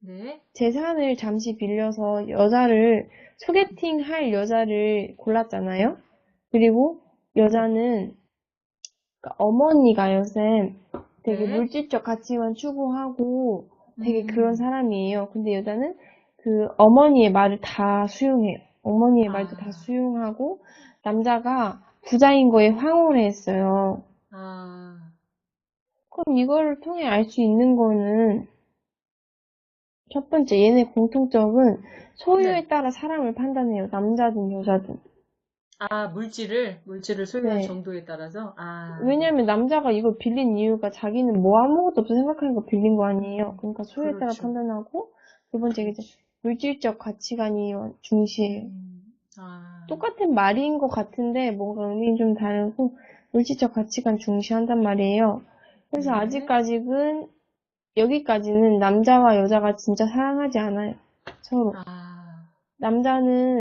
네. 재산을 잠시 빌려서 여자를 소개팅 할 여자를 골랐잖아요. 그리고 여자는 그러니까 어머니가요, 쌤. 되게 네. 물질적 가치만 추구하고 되게 음. 그런 사람이에요. 근데 여자는 그 어머니의 말을 다 수용해요. 어머니의 아. 말도 다 수용하고 남자가 부자인 거에 황홀했어요. 아, 그럼 이거를 통해 알 수 있는 거는 첫 번째 얘네 공통점은 소유에 네. 따라 사람을 판단해요. 남자든 여자든. 아, 물질을, 물질을 소유한 네. 정도에 따라서? 아. 왜냐면 남자가 이걸 빌린 이유가 자기는 뭐 아무것도 없어 생각하니까 빌린 거 아니에요. 그러니까 소유에 따라 그렇죠. 판단하고 두 번째 이제 물질적 가치관이 중시해요. 음, 아. 똑같은 말인 것 같은데 뭔가 의미는 좀 다르고 물질적 가치관 중시한단 말이에요. 그래서 네. 아직까지는 여기까지는 남자와 여자가 진짜 사랑하지 않아요. 서로. 아. 남자는